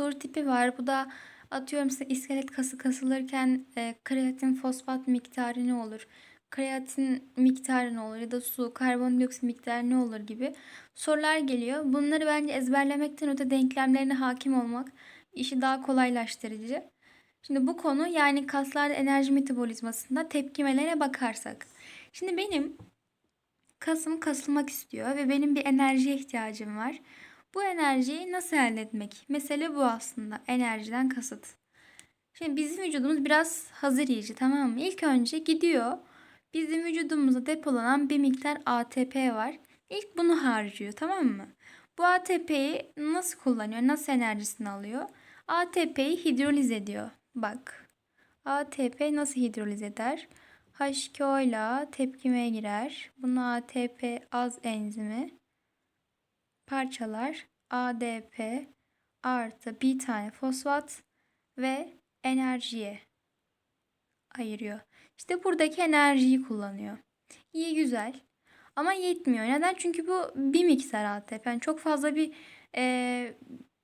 soru tipi var. Bu da atıyorum size iskelet kası kasılırken e, kreatin fosfat miktarı ne olur? Kreatin miktarı ne olur? Ya da su, karbondioksit miktarı ne olur gibi sorular geliyor. Bunları bence ezberlemekten öte denklemlerine hakim olmak işi daha kolaylaştırıcı. Şimdi bu konu yani kaslarda enerji metabolizmasında tepkimelere bakarsak. Şimdi benim kasım kasılmak istiyor ve benim bir enerjiye ihtiyacım var. Bu enerjiyi nasıl elde etmek? Mesele bu aslında. Enerjiden kasıt. Şimdi bizim vücudumuz biraz hazır yiyici tamam mı? İlk önce gidiyor. Bizim vücudumuzda depolanan bir miktar ATP var. İlk bunu harcıyor tamam mı? Bu ATP'yi nasıl kullanıyor? Nasıl enerjisini alıyor? ATP'yi hidroliz ediyor. Bak. ATP nasıl hidroliz eder? H2O ile tepkimeye girer. Bunu ATP az enzimi parçalar ADP artı bir tane fosfat ve enerjiye ayırıyor. İşte buradaki enerjiyi kullanıyor. İyi güzel ama yetmiyor. Neden? Çünkü bu bir miktar ATP. Yani çok fazla bir e,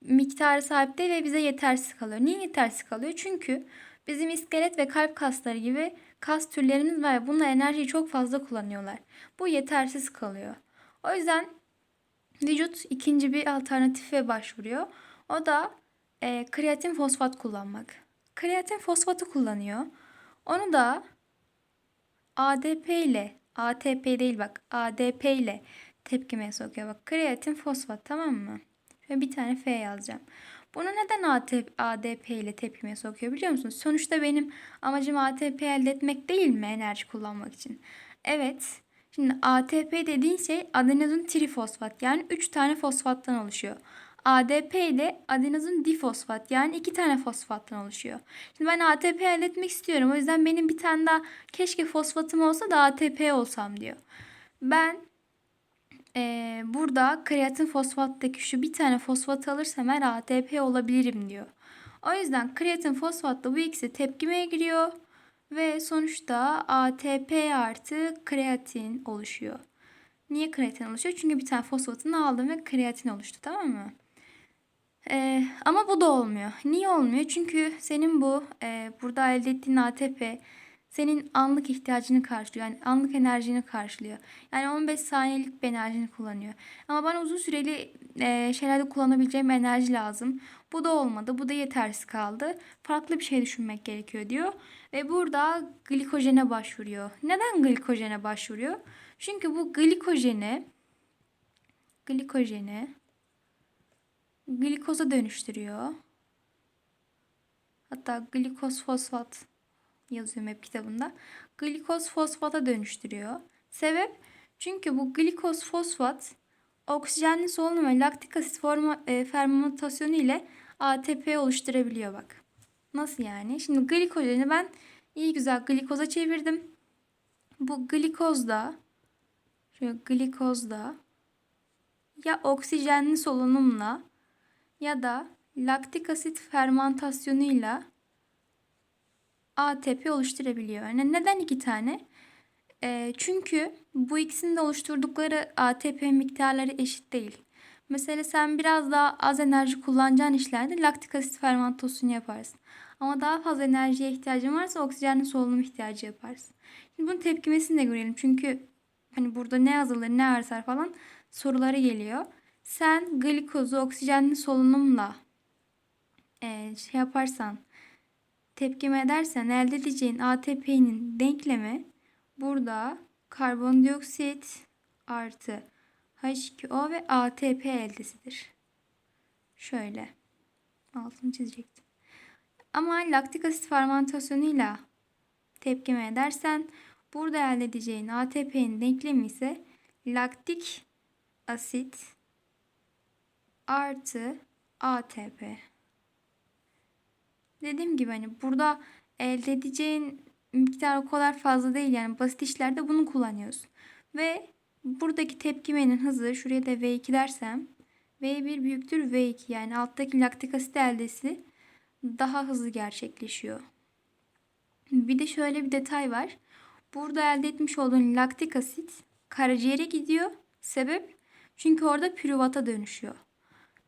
miktarı sahip değil ve bize yetersiz kalıyor. Niye yetersiz kalıyor? Çünkü bizim iskelet ve kalp kasları gibi kas türlerimiz var. Bunlar enerjiyi çok fazla kullanıyorlar. Bu yetersiz kalıyor. O yüzden vücut ikinci bir alternatife başvuruyor. O da e, kreatin fosfat kullanmak. Kreatin fosfatı kullanıyor. Onu da ADP ile ATP değil bak ADP ile tepkimeye sokuyor. Bak kreatin fosfat tamam mı? Ve bir tane F yazacağım. Bunu neden ADP ile tepkimeye sokuyor biliyor musunuz? Sonuçta benim amacım ATP elde etmek değil mi enerji kullanmak için? Evet. Şimdi ATP dediğin şey adenozin trifosfat yani 3 tane fosfattan oluşuyor. ADP ile adenozin difosfat yani 2 tane fosfattan oluşuyor. Şimdi ben ATP elde etmek istiyorum. O yüzden benim bir tane daha keşke fosfatım olsa da ATP olsam diyor. Ben e, burada kreatin fosfattaki şu bir tane fosfat alırsam eğer ATP olabilirim diyor. O yüzden kreatin fosfatla bu ikisi tepkimeye giriyor ve sonuçta ATP artı kreatin oluşuyor. Niye kreatin oluşuyor? Çünkü bir tane fosfatını aldım ve kreatin oluştu tamam mı? Ee, ama bu da olmuyor. Niye olmuyor? Çünkü senin bu e, burada elde ettiğin ATP senin anlık ihtiyacını karşılıyor. Yani anlık enerjini karşılıyor. Yani 15 saniyelik bir enerjini kullanıyor. Ama bana uzun süreli e, şeylerde kullanabileceğim enerji lazım. Bu da olmadı. Bu da yetersiz kaldı. Farklı bir şey düşünmek gerekiyor diyor. Ve burada glikojene başvuruyor. Neden glikojene başvuruyor? Çünkü bu glikojeni glikojeni glikoza dönüştürüyor. Hatta glikoz fosfat yazıyorum hep kitabında. Glikoz fosfata dönüştürüyor. Sebep? Çünkü bu glikoz fosfat oksijenli solunum ve laktik asit forma, e, fermentasyonu ile ATP oluşturabiliyor bak. Nasıl yani? Şimdi glikojeni ben iyi güzel glikoza çevirdim. Bu glikozda şöyle glikozda ya oksijenli solunumla ya da laktik asit fermentasyonuyla ATP oluşturabiliyor. Yani neden iki tane? E, çünkü bu ikisinin de oluşturdukları ATP miktarları eşit değil. Mesela sen biraz daha az enerji kullanacağın işlerde laktik asit fermentasyonu yaparsın. Ama daha fazla enerjiye ihtiyacın varsa oksijenli solunum ihtiyacı yaparsın. Şimdi bunun tepkimesini de görelim. Çünkü hani burada ne azalır ne artar falan soruları geliyor. Sen glikozu oksijenli solunumla e, şey yaparsan tepkime edersen elde edeceğin ATP'nin denklemi burada karbondioksit artı H2O ve ATP eldesidir. Şöyle altını çizecektim. Ama laktik asit fermentasyonuyla tepkime edersen burada elde edeceğin ATP'nin denklemi ise laktik asit artı ATP. Dediğim gibi hani burada elde edeceğin miktar o kadar fazla değil yani basit işlerde bunu kullanıyoruz. Ve buradaki tepkimenin hızı şuraya da V2 dersem V1 büyüktür V2 yani alttaki laktik asit eldesi daha hızlı gerçekleşiyor. Bir de şöyle bir detay var. Burada elde etmiş olduğun laktik asit karaciğere gidiyor. Sebep? Çünkü orada pürüvata dönüşüyor.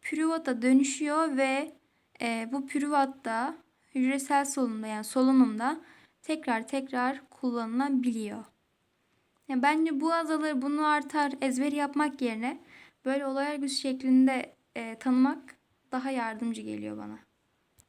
Pürüvata dönüşüyor ve e, bu pürüvatta hücresel solunumda yani solunumda tekrar tekrar kullanılabiliyor. Yani bence bu azalır, bunu artar, ezber yapmak yerine böyle olay örgüsü şeklinde e, tanımak daha yardımcı geliyor bana.